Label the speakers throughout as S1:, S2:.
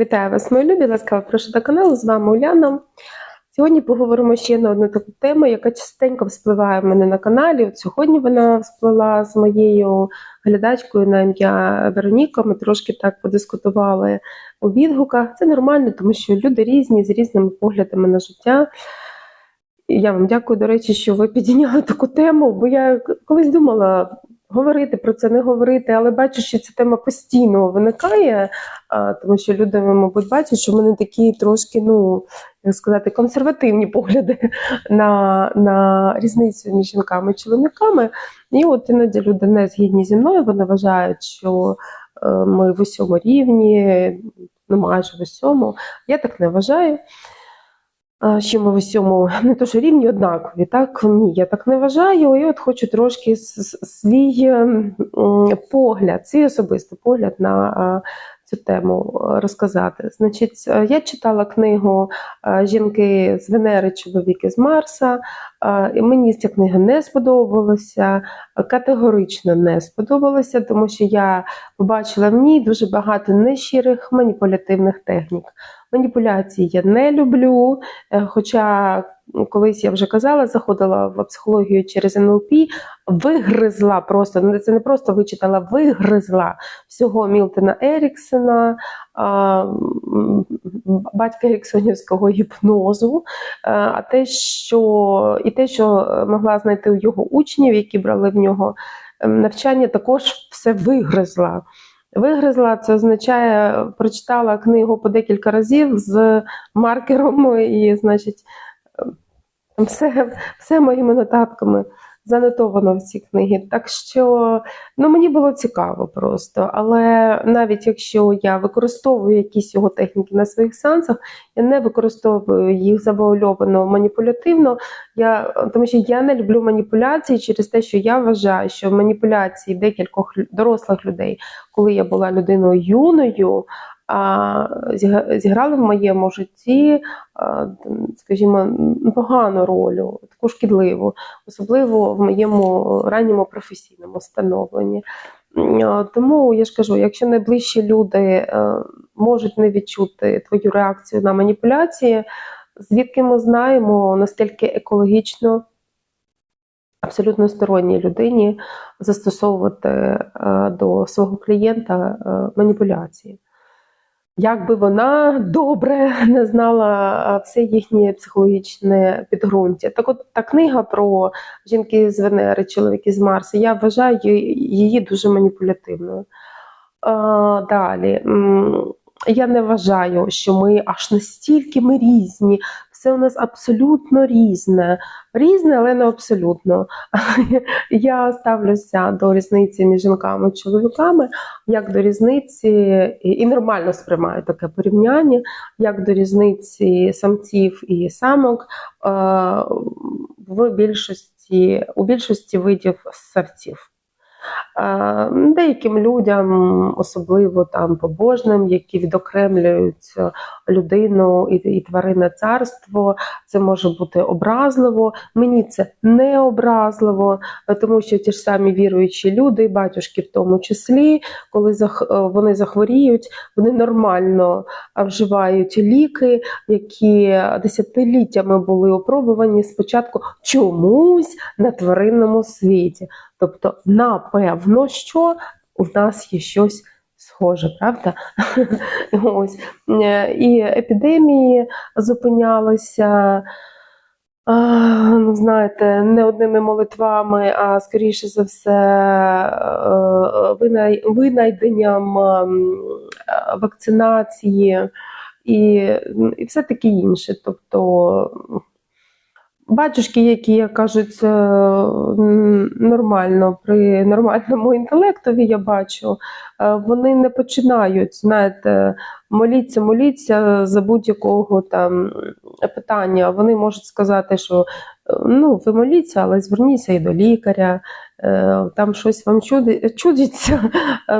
S1: Вітаю вас, мої любі, ласкаво прошу до каналу. З вами Уляна. Сьогодні поговоримо ще на одну таку тему, яка частенько вспливає в мене на каналі. От сьогодні вона всплила з моєю глядачкою на ім'я Вероніка. Ми трошки так подискутували у відгуках. Це нормально, тому що люди різні з різними поглядами на життя. Я вам дякую, до речі, що ви підійняли таку тему, бо я колись думала говорити про це, не говорити, але бачу, що ця тема постійно виникає, тому що люди, мабуть, бачать, що в мене такі трошки, ну як сказати, консервативні погляди на, на різницю між жінками і чоловіками. І от іноді люди не згідні зі мною, вони вважають, що е, ми в усьому рівні, ну майже в усьому. Я так не вважаю. Що ми в усьому не то, що рівні однакові, так ні, я так не вважаю. І от хочу трошки свій ем, погляд, свій особистий погляд на цю тему е, розказати. Значить, е, я читала книгу е, Жінки з Венери, чоловіки з Марса. І мені ця книга не сподобалася, категорично не сподобалася, тому що я побачила в ній дуже багато нещирих маніпулятивних технік. Маніпуляції я не люблю. Е, Хоча ну, колись я вже казала, заходила в психологію через НЛП, вигризла просто, ну, це не просто вичитала, вигризла всього Мілтона Еріксона, батька Еріксонівського гіпнозу, Е, а те, що і те, що могла знайти у його учнів, які брали в нього ем, навчання, також все вигризла. Вигризла. Це означає, прочитала книгу по декілька разів з маркером, і, значить, все, все моїми нотатками занотовано в цій книгі. Так що ну, мені було цікаво просто. Але навіть якщо я використовую якісь його техніки на своїх сеансах, я не використовую їх завуальовано маніпулятивно, я, тому що я не люблю маніпуляції через те, що я вважаю, що маніпуляції декількох дорослих людей, коли я була людиною юною, зіграли в моєму житті, скажімо, погану роль, таку шкідливу, особливо в моєму ранньому професійному становленні. Тому я ж кажу, якщо найближчі люди е, можуть не відчути твою реакцію на маніпуляції, звідки ми знаємо, наскільки екологічно абсолютно сторонній людині застосовувати е, до свого клієнта е, маніпуляції. Як би вона добре не знала все їхнє психологічне підґрунтя. Так от та книга про жінки з Венери, чоловіки з Марса, я вважаю її дуже маніпулятивною. А, Далі. Я не вважаю, що ми аж настільки ми різні, все у нас абсолютно різне. Різне, але не абсолютно. Я ставлюся до різниці між жінками і чоловіками, як до різниці, і нормально сприймаю таке порівняння, як до різниці самців і самок е, в більшості, у більшості видів савців. Е, Деяким людям, особливо там побожним, які відокремлюють людину і, тваринне царство, це може бути образливо. Мені це не образливо, е, тому що ті ж самі віруючі люди, батюшки в тому числі, коли е, вони захворіють, вони нормально е, вживають ліки, які десятиліттями були опробувані спочатку чомусь на тваринному світі. Тобто, напевно, що у нас є щось схоже, правда? Ось. Е, І епідемії зупинялися. Ну, знаєте, не одними молитвами, а скоріше за все, е, винайденням ем, вакцинації і, і все таке інше. Тобто батюшки, які як кажуть, е, нормально при нормальному інтелектові, я бачу, е, вони не починають, знаєте, моліться, моліться за будь-якого там питання. Вони можуть сказати, що е, ну, ви моліться, але зверніться і до лікаря, там щось вам чудиться,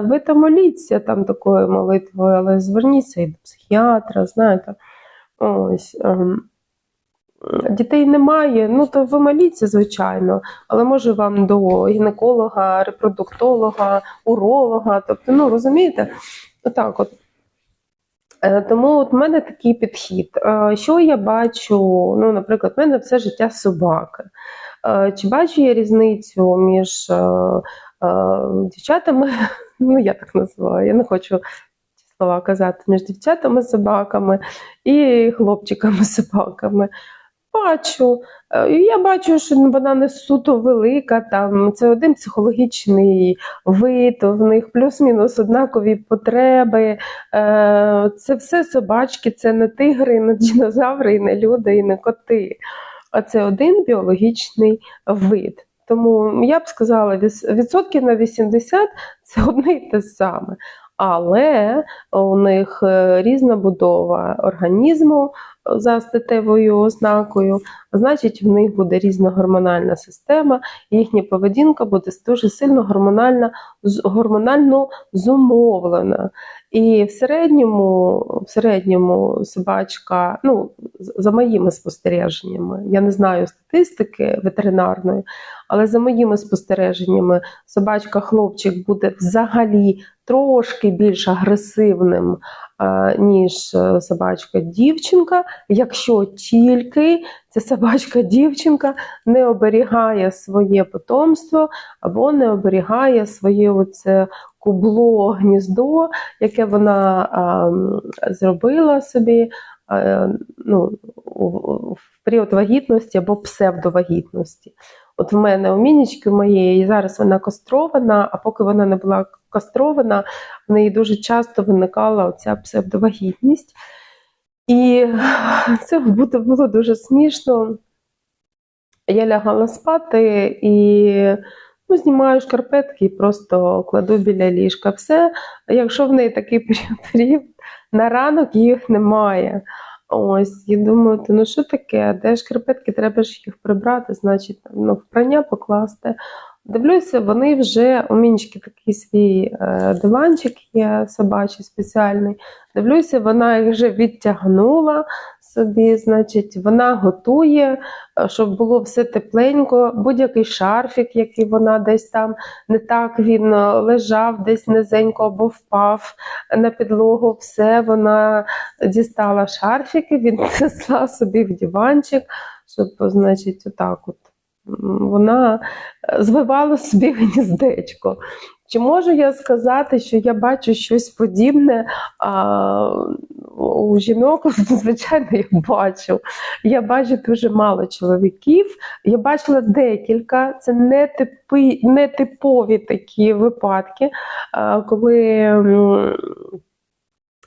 S1: ви там моліться там такою молитвою, але зверніться і до психіатра, знаєте. Ось. Дітей немає, ну то ви моліться, звичайно, але може вам до гінеколога, репродуктолога, уролога. Тобто, ну розумієте, отак от. Е, Тому от в мене такий підхід. Е, Що я бачу? Ну, наприклад, в мене все життя собаки. Е, Чи бачу я різницю між дівчатами, ну я так називаю, я не хочу ці слова казати, між дівчатами собаками і хлопчиками собаками. Бачу. Е, Я бачу, що вона не суто велика, там це один психологічний вид, в них плюс-мінус однакові потреби. Е, Це все собачки, це не тигри, не динозаври, і не люди, і не коти. А це один біологічний вид. Тому я б сказала, відсотків на 80 це одне й те саме. Але у них е, різна будова організму за статевою ознакою, значить, в них буде різна гормональна система, їхня поведінка буде дуже сильно гормональна, гормонально зумовлена. І в середньому, в середньому собачка, ну, за моїми спостереженнями, я не знаю статистики ветеринарної, але за моїми спостереженнями, собачка-хлопчик буде взагалі трошки більш агресивним, ніж е, собачка-дівчинка, якщо тільки ця собачка-дівчинка не оберігає своє потомство або не оберігає своє оце кубло, гніздо, яке вона ем, зробила собі е, ну, в період вагітності або псевдовагітності. От в мене у мінічки моєї зараз вона кастрована, а поки вона не була кастрована, в неї дуже часто виникала оця псевдовагітність. І це було дуже смішно. Я лягала спати і ну, знімаю шкарпетки і просто кладу біля ліжка. Все. Якщо в неї такий період, на ранок їх немає. Ось, і думаю, «Та ну що таке? Де шкарпетки, треба ж їх прибрати, значить, ну, в прання покласти. Дивлюся, вони вже у Мінчики такий свій е, диванчик є собачий спеціальний. Дивлюся, вона їх вже відтягнула собі, значить, вона готує, е, щоб було все тепленько, будь-який шарфік, який вона десь там не так він е, лежав, десь низенько або впав на підлогу, все вона дістала шарфіки, віднесла собі в диванчик, щоб, значить, отак от. Вона е, звивала собі гніздечко. Чи можу я сказати, що я бачу щось подібне а, у жінок? Звичайно, я бачу. Я бачу дуже мало чоловіків. Я бачила декілька. Це не типи, не типові такі випадки, а, коли.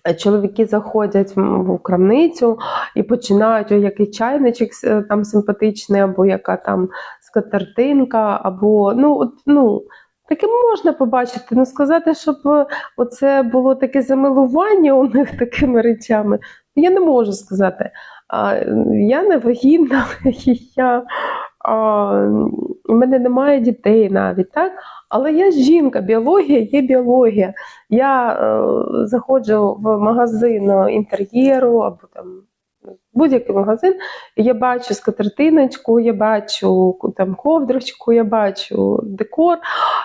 S1: М, Чоловіки заходять в крамницю і починають, о, який чайничок там симпатичний, або яка там скатертинка, або ну, от, ну, таке можна побачити. Ну, сказати, щоб е, оце було таке замилування у них такими речами, я не можу сказати. Я не вагітна, я, а, у мене немає дітей навіть, так? Але я жінка, біологія є біологія. Я е, заходжу в магазин е, інтер'єру або там будь-який магазин, я бачу скатертиночку, я бачу там ковдрочку, я бачу декор.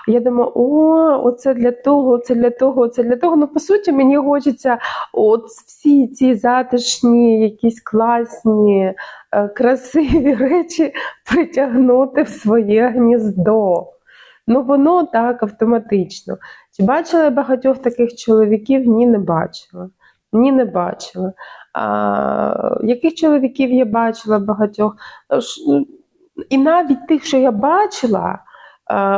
S1: Я думаю, о, оце для того, це для того, це для того. Ну, по суті, мені хочеться от всі ці затишні, якісь класні, е, красиві речі притягнути в своє гніздо. Ну, воно так автоматично. Чи бачила я багатьох таких чоловіків? Ні, не бачила. Ні, не бачила. А, яких чоловіків я бачила багатьох? Ну, І навіть тих, що я бачила,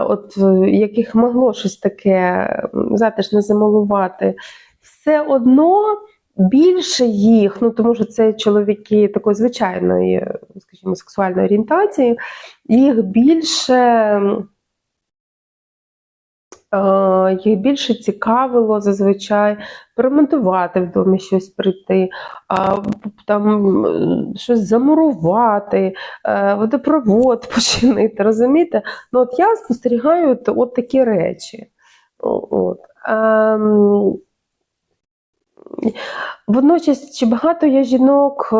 S1: от, е, яких могло щось таке затишне замалувати, все одно більше їх, ну тому що це чоловіки такої звичайної, скажімо, сексуальної орієнтації, їх більше. Е, Їх більше цікавило зазвичай поремонтувати в домі щось прийти, там щось замурувати, е, водопровод починити. Розумієте? Ну, от я спостерігаю от такі речі. От. Ем, Водночас, чи багато я жінок е,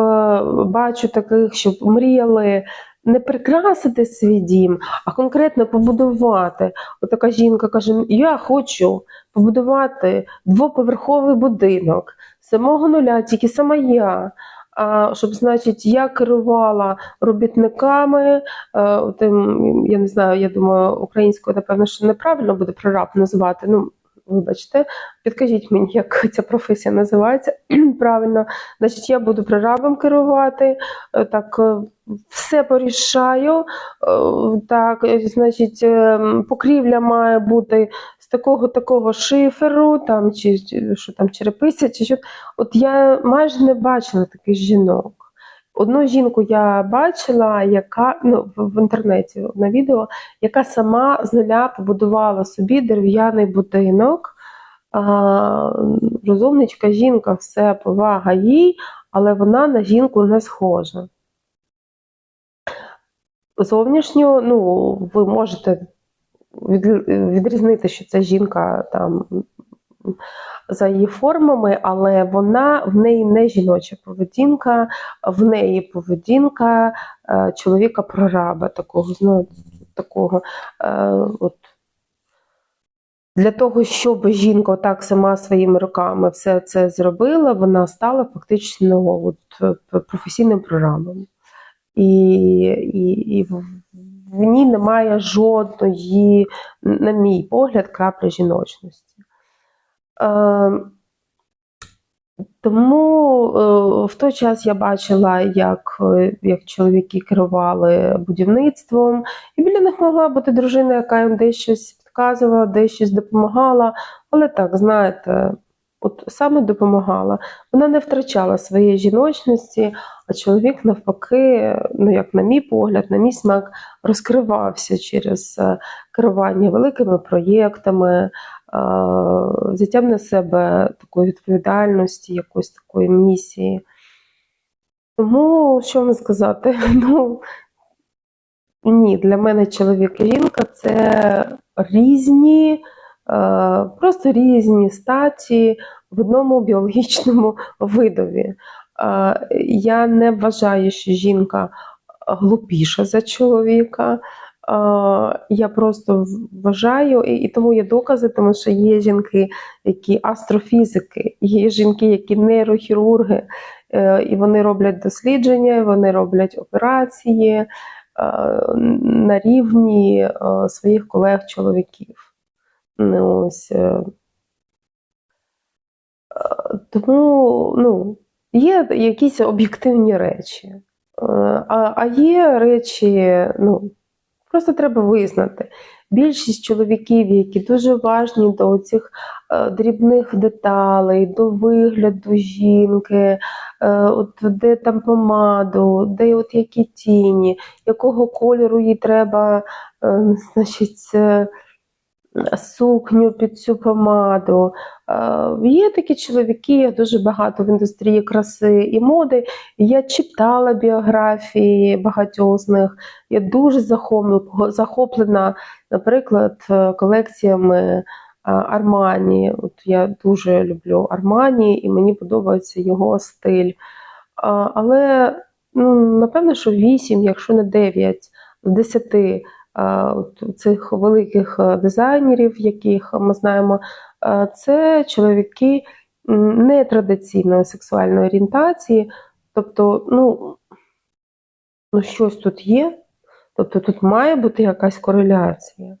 S1: бачу таких, щоб мріяли не прикрасити свій дім, а конкретно побудувати. Отака жінка каже: Я хочу побудувати двоповерховий будинок самого нуля, тільки сама я. А, щоб, значить, я керувала робітниками, е, тим, я не знаю, я думаю, українською, напевно, що неправильно буде прораб назвати. Ну, вибачте, підкажіть мені, як ця професія називається правильно. Значить, я буду прорабом керувати, е, так е, все порішаю. е, Так, значить, покрівля має бути з такого такого шиферу, там чи- що там черепиця, чи що. От я майже не бачила таких жінок. Одну жінку я бачила, яка ну, в, інтернеті на відео, яка сама з нуля побудувала собі дерев'яний будинок. А, розумничка жінка, все, повага їй, але вона на жінку не схожа. Зовнішньо, ну, ви можете від, відрізнити, що це жінка там за її формами, але вона в неї не жіноча поведінка, в неї поведінка е, чоловіка-прораба, такого, ну, такого е, от. Для того, щоб жінка так сама своїми руками все це зробила, вона стала фактично от, е, професійним прорабом. І, і, і в ній немає жодної, на мій погляд, краплі жіночності. Е, тому е, в той час я бачила, як, е, як чоловіки керували будівництвом, і біля них могла бути дружина, яка їм десь щось підказувала, десь щось допомагала. Але так, знаєте, от саме допомагала. Вона не втрачала своєї жіночності, а чоловік, навпаки, ну як на мій погляд, на мій смак, розкривався через е, керування великими проєктами, взяттям на себе такої відповідальності, якоїсь такої місії. Тому, що вам сказати? Ну, ні, для мене чоловік і жінка це різні, е, просто різні статі в одному біологічному видові. Е, Я не вважаю, що жінка глупіша за чоловіка. Е, Я просто вважаю, і і тому є докази, тому що є жінки, які астрофізики, є жінки, які нейрохірурги, е, і вони роблять дослідження, вони роблять операції е, на рівні своїх колег-чоловіків. Ну, Тому ну, є якісь об'єктивні речі. А, а є речі, ну, просто треба визнати. Більшість чоловіків, які дуже важні до цих е, дрібних деталей, до вигляду жінки, е, от де там помаду, де от які тіні, якого кольору їй треба, е, значить, сукню під цю помаду. Е, Є такі чоловіки, дуже багато в індустрії краси і моди. Я читала біографії багатьох з них. Я дуже захоплена, наприклад, е, колекціями е, Армані. От я дуже люблю Армані, і мені подобається його стиль. Але ну, напевно, що 8, якщо не 9 з 10 е, от цих великих е, дизайнерів, яких ми знаємо, е, це чоловіки нетрадиційної сексуальної орієнтації. Тобто, ну, ну щось тут є. Тобто тут має бути якась кореляція.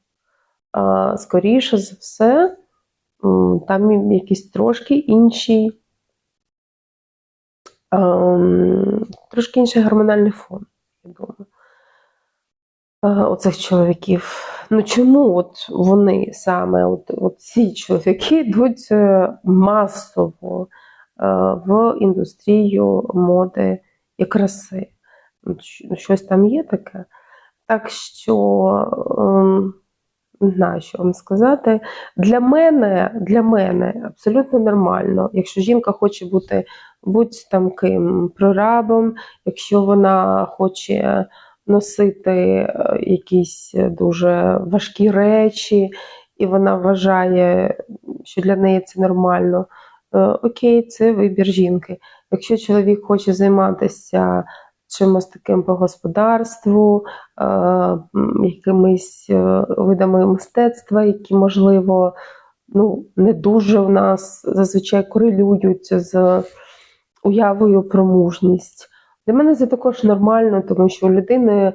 S1: А, скоріше за все, там якісь трошки інші, ем, трошки інший гормональний фон, я думаю. Е, Оцих чоловіків. Ну чому от вони саме, от, от ці чоловіки йдуть е, масово е, в індустрію моди і краси? Ну, Щось там є таке. Так що ем, не знаю, що вам сказати. Для мене, для мене абсолютно нормально, якщо жінка хоче бути будь там ким прорабом, якщо вона хоче носити е, якісь дуже важкі речі, і вона вважає, що для неї це нормально. е, Окей, це вибір жінки. Якщо чоловік хоче займатися чимось таким по господарству, е, якимись е, видами мистецтва, які, можливо, ну, не дуже у нас зазвичай корелюють з уявою про мужність. Для мене це також нормально, тому що у людини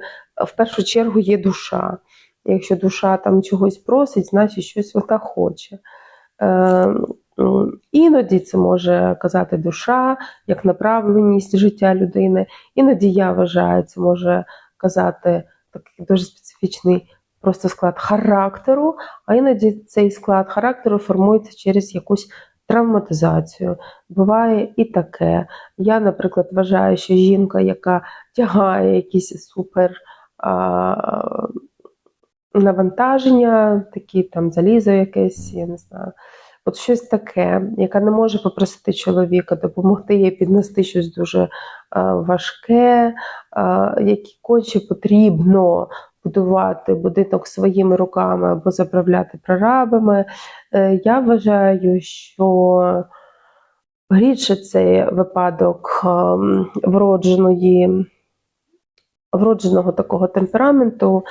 S1: в першу чергу є душа. Якщо душа там чогось просить, значить щось вона хоче. Е, іноді це може казати душа, як направленість життя людини. Іноді я вважаю, це може казати такий дуже специфічний просто склад характеру, а іноді цей склад характеру формується через якусь травматизацію. Буває і таке. Я, наприклад, вважаю, що жінка, яка тягає якісь супер а, навантаження, такі там залізо якесь, я не знаю. От щось таке, яка не може попросити чоловіка допомогти їй піднести щось дуже важке, які конче потрібно будувати будинок своїми руками або заправляти прорабами. Е, я вважаю, що рідше цей випадок ем, вродженої, вродженого такого темпераменту,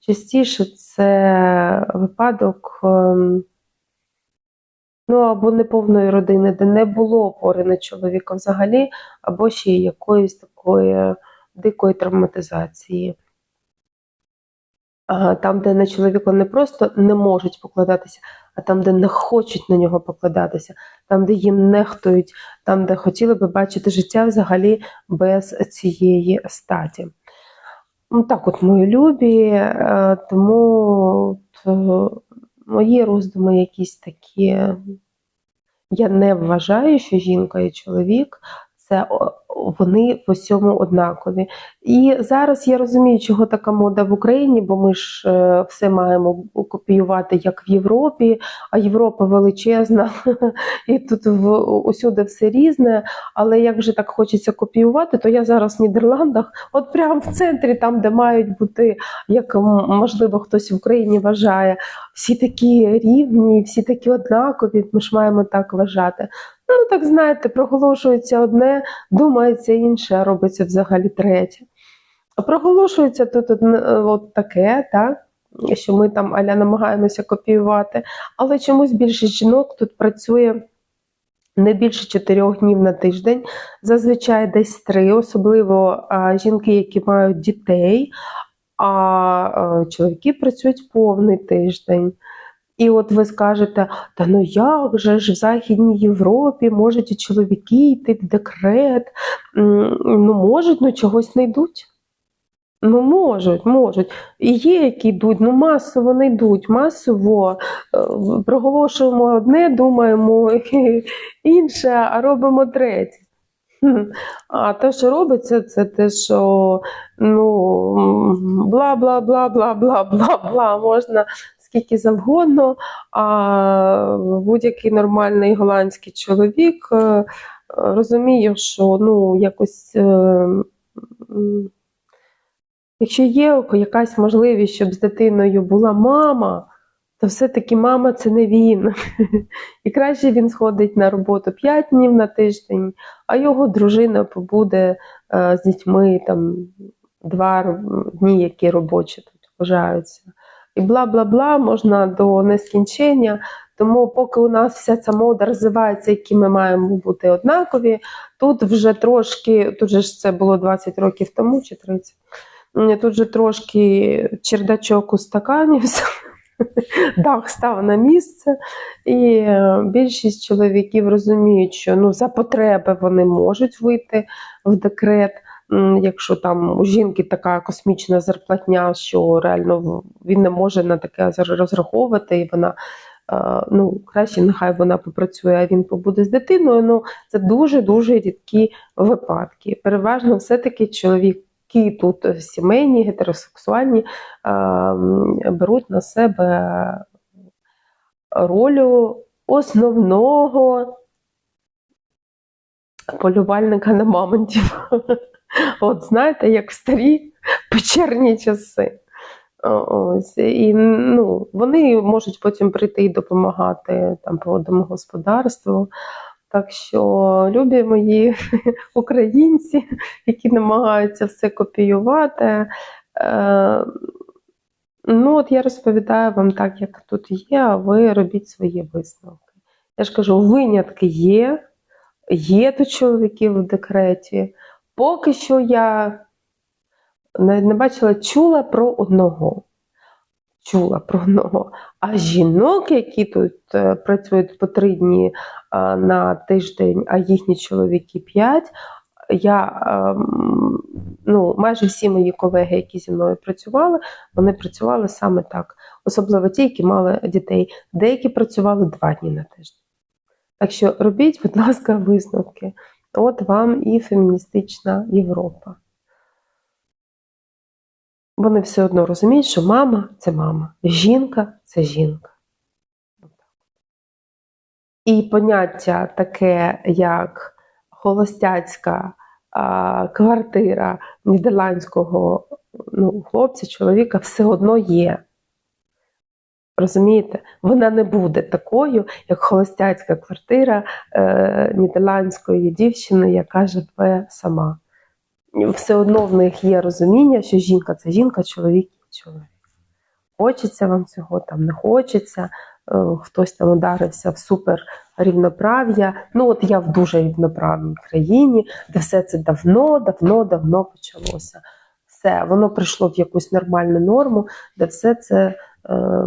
S1: частіше це випадок. ем, Ну, або неповної родини, де не було опори на чоловіка взагалі, або ще якоїсь такої дикої травматизації. Там, де на чоловіка не просто не можуть покладатися, а там, де не хочуть на нього покладатися, там, де їм нехтують, там, де хотіли би бачити життя взагалі без цієї статі. Ну, Так, от мої любі, е, тому от, е, мої роздуми якісь такі. Я не вважаю, що жінка і чоловік це вони в усьому однакові. І зараз я розумію, чого така мода в Україні, бо ми ж е, все маємо копіювати як в Європі, а Європа величезна, і тут в, усюди все різне. Але як же так хочеться копіювати, то я зараз в Нідерландах, от прямо в центрі, там, де мають бути, як можливо хтось в Україні вважає, всі такі рівні, всі такі однакові, ми ж маємо так вважати. Ну, так знаєте, проголошується одне, думається інше, а робиться взагалі третє. Проголошується тут одне, е, от таке, так? що ми там аля намагаємося копіювати, але чомусь більшість жінок тут працює не більше чотирьох днів на тиждень, зазвичай десь три, особливо а, жінки, які мають дітей, а, а чоловіки працюють повний тиждень. І от ви скажете, та ну як же ж в Західній Європі можуть і чоловіки йти в декрет? Ну, можуть, ну чогось не йдуть. Ну, можуть, можуть. І є, які йдуть, ну масово не йдуть, масово е, проголошуємо одне, думаємо інше, а робимо третє. А те, що робиться, це те, що ну бла бла бла бла бла бла бла можна скільки завгодно, а будь-який нормальний голландський чоловік е, розуміє, що ну якось. е, Якщо є якась можливість, щоб з дитиною була мама, то все-таки мама це не він. І краще він сходить на роботу 5 днів на тиждень, а його дружина побуде е, з дітьми там 2 дні, які робочі тут вважаються. І бла бла бла можна до нескінчення. Тому, поки у нас вся ця мода розвивається, які ми маємо бути однакові, тут вже трошки, тут же ж це було 20 років тому чи 30. Тут же трошки чердачок устаканився, дах став на місце, і е, більшість чоловіків розуміють, що ну, за потреби вони можуть вийти в декрет. Якщо там у жінки така космічна зарплатня, що реально він не може на таке розраховувати, і вона ну, краще нехай вона попрацює, а він побуде з дитиною. Ну, це дуже-дуже рідкі випадки. Переважно все-таки чоловіки тут е, сімейні, гетеросексуальні беруть на себе роль основного полювальника на мамонтів. От знаєте, як в старі печерні часи. Ось, і ну, вони можуть потім прийти і допомагати там по домогосподарству. Так що, любі мої українці, які намагаються все копіювати. Е, ну, от я розповідаю вам так, як тут є, а ви робіть свої висновки. Я ж кажу, винятки є, є тут чоловіки в декреті. Поки що я не, бачила, чула про одного. Чула про одного. А жінок, які тут е, працюють по три дні е, на тиждень, а їхні чоловіки п'ять, я ем, ну, майже всі мої колеги, які зі мною працювали, вони працювали саме так. Особливо ті, які мали дітей. Деякі працювали два дні на тиждень. Так що робіть, будь ласка, висновки. От вам і феміністична Європа. Вони все одно розуміють, що мама це мама, жінка це жінка. І поняття таке, як холостяцька а, квартира нідерландського ну, хлопця, чоловіка, все одно є. Розумієте? Вона не буде такою, як холостяцька квартира е, нідерландської дівчини, яка живе сама. Все одно в них є розуміння, що жінка це жінка, чоловік чоловік. Хочеться вам цього, там не хочеться, е, хтось там ударився в супер рівноправ'я. Ну, от я в дуже рівноправній країні, де все це давно, давно, давно почалося. Все, воно прийшло в якусь нормальну норму, де все це, е,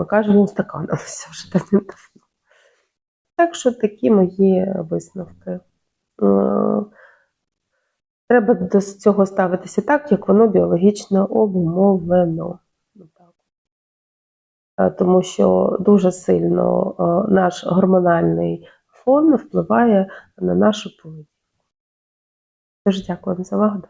S1: як ми кажемо, устаканилося вже давним-давно. Так що такі мої висновки. Е, Треба до цього ставитися так, як воно біологічно обумовлено. Е, Тому що дуже сильно е, наш гормональний фон впливає на нашу поведінку. Дуже дякую вам за увагу.